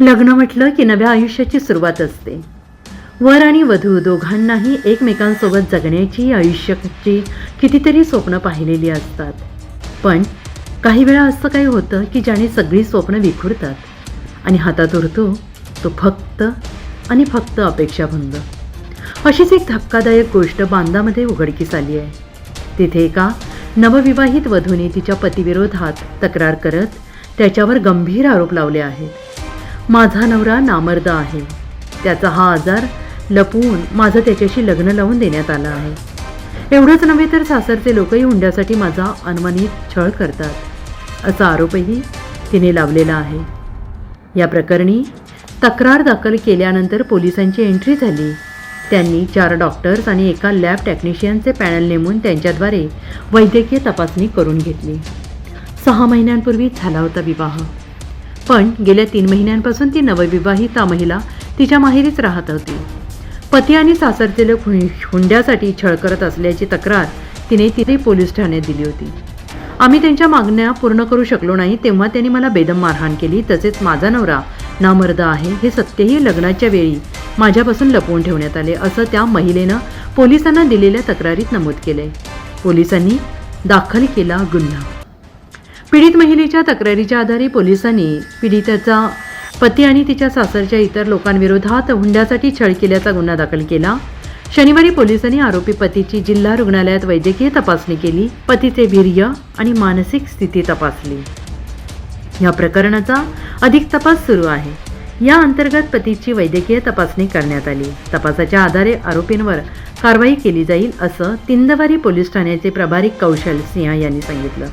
लग्न म्हटलं की नव्या आयुष्याची सुरुवात असते. वर आणि वधू दोघांनाही एकमेकांसोबत जगण्याची आयुष्याची कितीतरी स्वप्न पाहिलेली असतात. पण काही वेळा असं काही होतं की ज्याने सगळी स्वप्न विखुरतात आणि हातात उरतो तो फक्त आणि फक्त अपेक्षाभंग. अशीच एक धक्कादायक गोष्ट बांदामध्ये उघडकीस आली आहे. तिथे एका नवविवाहित वधूने तिच्या पतीविरोधात तक्रार करत त्याच्यावर गंभीर आरोप लावले आहेत. माझा नवरा नामर्द आहे. त्याचा हा आजार लपवून माझं त्याच्याशी लग्न लावून देण्यात आलं आहे. एवढंच नव्हे तर सासरचे लोकही हुंड्यासाठी माझा अनुमानित छळ करतात असा आरोपही तिने लावलेला आहे. या प्रकरणी तक्रार दाखल केल्यानंतर पोलिसांची एंट्री झाली. त्यांनी चार डॉक्टर्स आणि एका लॅब टेक्निशियनचे पॅनल नेमून त्यांच्याद्वारे वैद्यकीय तपासणी करून घेतली. सहा महिन्यांपूर्वी झाला होता विवाह. पण गेल्या तीन महिन्यांपासून ती नवविवाहिता महिला तिच्या माहेरीच राहत होती. पती आणि सासरचे लोक हुं- हुंड्यासाठी छळ करत असल्याची तक्रार तिने तिथे पोलीस ठाण्यात दिली होती. आम्ही त्यांच्या मागण्या पूर्ण करू शकलो नाही तेव्हा त्यांनी मला बेदम मारहाण केली तसेच माझा नवरा नामर्द आहे हे सत्यही लग्नाच्या वेळी माझ्यापासून लपवून ठेवण्यात आले असं त्या महिलेनं पोलिसांना दिलेल्या तक्रारीत नमूद केले पोलिसांनी दाखल केला गुन्हा. पीडित महिलेच्या तक्रारीच्या आधारे पोलिसांनी पीडितेचा पती आणि तिच्या सासरच्या इतर लोकांविरोधात हुंड्यासाठी छळ केल्याचा गुन्हा दाखल केला. शनिवारी पोलिसांनी आरोपी पतीची जिल्हा रुग्णालयात वैद्यकीय तपासणी केली. पतीचे वीर्य आणि मानसिक स्थिती तपासली. या प्रकरणाचा अधिक तपास सुरू आहे. या अंतर्गत पतीची वैद्यकीय तपासणी करण्यात आली. तपासाच्या आधारे आरोपींवर कारवाई केली जाईल असं तिंदवारी पोलीस ठाण्याचे प्रभारी कौशल सिंह यांनी सांगितलं.